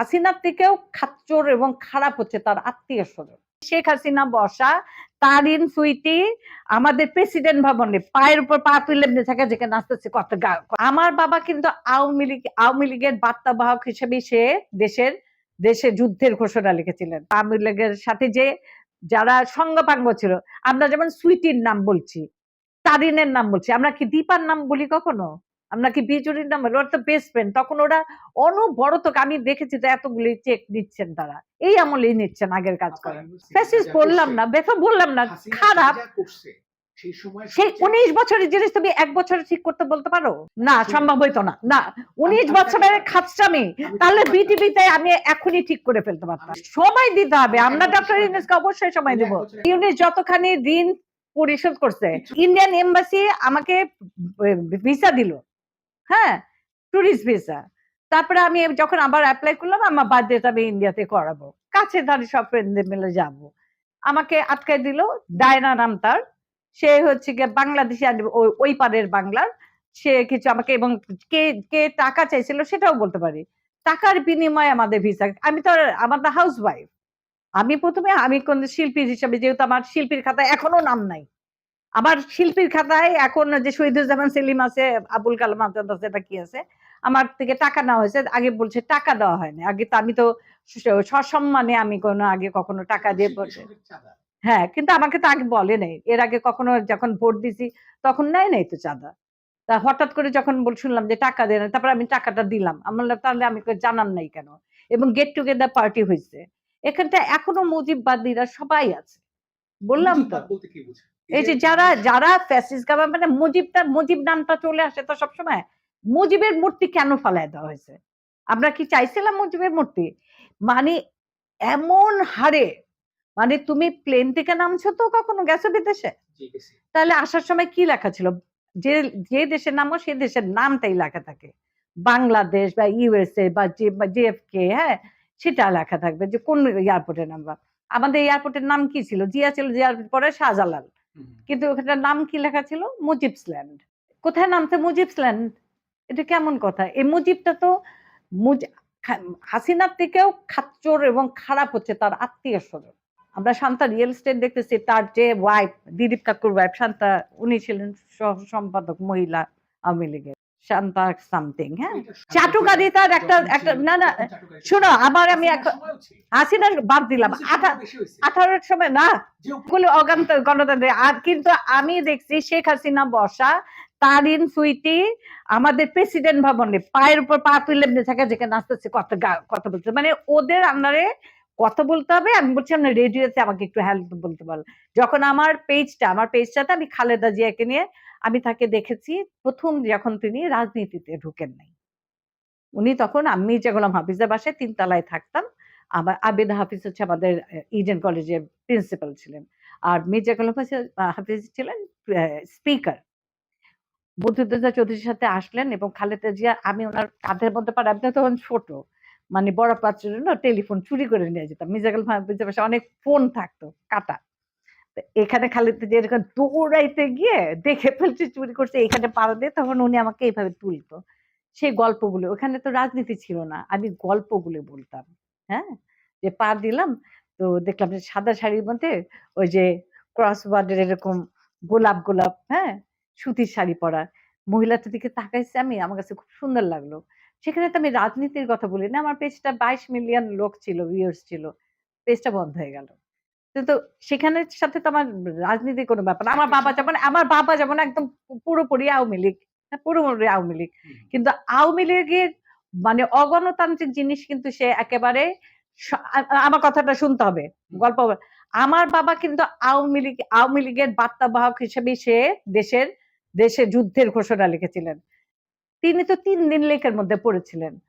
হাসিনার থেকেও খাচ্চর এবং খারাপ হচ্ছে তার আত্মীয় স্বজন। শেখ হাসিনা বসা তারিন সুইটি, আমাদের প্রেসিডেন্ট ভবনে পায়ের উপর পা তুলে থাকে যেখানে নাচতেছে কত আমার বাবা কিন্তু আওয়ামী লীগ আওয়ামী লীগের বার্তাবাহক হিসেবে সে দেশের, দেশে যুদ্ধের ঘোষণা লিখেছিলেন। আওয়ামী লীগের সাথে যে যারা সঙ্গপাঙ্গ ছিল, আমরা যেমন সুইটির নাম বলছি, তারিনের নাম বলছি, আমরা কি দীপার নাম বলি কখনো? আমরা কি বিজুরির নাম ওরা তো বেস্ট ফ্রেন্ড তখন ওরা অনবরত আমি দেখেছি তো এতগুলি চেক দিচ্ছেন তারা। এই আমলেই নিচ্ছেন আগের কাজ করেন ফ্যাসিস বললাম না বেফা বললাম না খারাপ। সেই উনিশ বছরের জিনিস তুমি এক বছরে ঠিক করতে বলতে পারো? না সম্ভব হইতো না। না উনিশ বছরের খাচ্ছামি তাহলে বিটিভিতে আমি এখনই ঠিক করে ফেলতে পারতাম। সময় দিতে হবে। আমরা ডক্টর ইউনিসকে অবশ্যই সময় দেবো। ইউনিস যতখানি ঋণ পরিশোধ করছে ইন্ডিয়ান এম্বাসি আমাকে ভিসা দিল। হ্যাঁ টুরিস্ট ভিসা তারপরে আমি যখন আবার অ্যাপ্লাই করলাম, আমার বার্থডে আমি ইন্ডিয়াতে করাবো। কাছে ধারে সব ফ্রেন্ডদের মিলে যাব। আমাকে আটকায় দিল, ডায়না নাম তার। সে হচ্ছে গিয়ে বাংলাদেশি ওই- পারের বাংলার। সে কিছু আমাকে এবং কে কে টাকা চাইছিল সেটাও বলতে পারি। টাকার বিনিময়ে আমাদের ভিসা আমি তো আমার হাউস ওয়াইফ আমি প্রথমে, আমি কোন শিল্পী হিসাবে যেহেতু আমার শিল্পীর খাতায় এখনও নাম নাই। আমার শিল্পীর খাতায় এখন যে শহীদুজ্জামান সেলিম আছে আবুল কালাম আজাদ আছে এটা কি আছে? আমার থেকে টাকা নেওয়া হয়েছে আগে বলছে টাকা দেওয়া হয়নি। আগে তো আমি তো সসম্মানে আমি কোনো আগে কখনো টাকা দিয়ে বলছে হ্যাঁ কিন্তু আমাকে তো আগে বলে নাই। এর আগে কখনো যখন ভোট দিছি তখন নেয় নাই তো চাঁদা। তা হঠাৎ করে যখন বল শুনলাম যে টাকা দেয় না তারপর আমি টাকাটা দিলাম। আমার তাহলে আমি জানান নাই কেন? এবং গেট টুগেদার পার্টি হয়েছে এখানটা এখনও মুজিববাদীরা সবাই আছে। বললাম তো। এই যে যারা যারা ফ্যাসিস গাভার্নমেন্ট মানে মুজিবটা মুজিব নামটা চলে আসে তো সবসময় মুজিবের মূর্তি কেন ফালায় দেওয়া হয়েছে? আমরা কি চাইছিলাম মুজিবের মূর্তি? মানে এমন হারে মানে তুমি প্লেন থেকে নামছো তো কখনো গেছো বিদেশে? তাহলে আসার সময় কি লেখা ছিল? যে যে দেশের নামও সেই দেশের নামটাই লেখা থাকে। বাংলাদেশ বা ইউএসএ বা জেএফকে হ্যাঁ সেটা লেখা থাকবে যে কোন এয়ারপোর্টের নাম্বার আমাদের এয়ারপোর্টের নাম কি ছিল? জিয়া ছিল জিয়ার পরে শাহজালাল। কিন্তু ওখানটার নাম কি লেখা ছিল? মুজিবসল্যান্ড। কোথায় নামছে মুজিবসল্যান্ড? এটা কেমন কথা? এই মুজিবটা তো হাসিনার থেকেও খাচ্চর এবং খারাপ হচ্ছে তার আত্মীয় স্বজন। আমরা শান্তা রিয়েল স্টেট দেখতেছি, তার যে ওয়াইফ দিলীপ কাকুর ওয়াইফ শান্তা, উনি ছিলেন সহ সম্পাদক মহিলা আওয়ামী লীগের। শান্তা সামথিং হ্যাঁ? একটা একটা না না। শোনো আবার আমি হাসিনার এখন হাসিনার বাদ দিলাম। আঠারোর সময় না অগান্ত গণতন্ত্রে। আর কিন্তু আমি দেখছি শেখ হাসিনা বসা তারিন সুইটি আমাদের প্রেসিডেন্ট ভবনে পায়ের উপর পা তুলে থাকে যেখানে নাচতেছে কত কথা বলছে। মানে ওদের আন্ডারে কথা বলতে হবে, আমি বলছি আমরা রেডিওতে আমাকে একটু হেল্প বলতে পারো যখন আমার পেজটা আমার পেজটাতে আমি খালেদা জিয়াকে নিয়ে আমি তাকে দেখেছি, প্রথম যখন তিনি রাজনীতিতে ঢুকেন নাই। উনি তখন আমি যে গোলাম হাফিজের বাসায় তিনতলায় থাকতাম। আমার আবেদ হাফিজ হচ্ছে আমাদের ইডেন কলেজের প্রিন্সিপাল ছিলেন। আর মির্জা গোলাম হাফিজ ছিলেন স্পিকার বুদ্ধিদা চৌধুরীর সাথে আসলেন এবং খালেদা জিয়া, আমি ওনার কাঁধের মধ্যে পার আমি তখন ছোট। মানে বড় পাত্রের জন্য টেলিফোন চুরি করে নিয়ে যেতাম। গোলাম হাফিজের বাসায় অনেক ফোন থাকতো, কাটা। এখানে খালি জিয়া এরকম দৌড়াইতে গিয়ে দেখে ফেলছে, চুরি করছে, এখানে পাড়া দিয়ে তখন উনি আমাকে এইভাবে তুলতো। সেই গল্পগুলো, ওখানে তো রাজনীতি ছিল না, আমি গল্পগুলো বলতাম হ্যাঁ? যে পা দিলাম, তো দেখলাম যে সাদা শাড়ির মধ্যে ওই যে ক্রস বার্ডের এরকম গোলাপ গোলাপ হ্যাঁ? সুতির শাড়ি পরা। মহিলাটার দিকে তাকাইছে আমি, আমার কাছে খুব সুন্দর লাগল। সেখানে তো আমি রাজনীতির কথা বলি না আমার পেজটা বাইশ মিলিয়ন লোক ছিল ভিউয়ার্স ছিল পেজটা বন্ধ হয়ে গেল। কিন্তু সেখানের সাথে তো আমার রাজনীতির কোনো ব্যাপার না। আমার বাবা যেমন আমার বাবা যেমন একদম পুরোপুরি আওয়ামী লীগ হ্যাঁ, পুরোপুরি আওয়ামী লীগ। কিন্তু আওয়ামী লীগের মানে অগণতান্ত্রিক জিনিস কিন্তু সে একেবারে আমার কথাটা শুনতে হবে গল্প আমার বাবা কিন্তু আওয়ামী লীগ আওয়ামী লীগের বার্তাবাহক হিসেবে সে দেশের দেশে যুদ্ধের ঘোষণা লিখেছিলেন। তিনি তো তিন দিন লেকের মধ্যে পড়েছিলেন।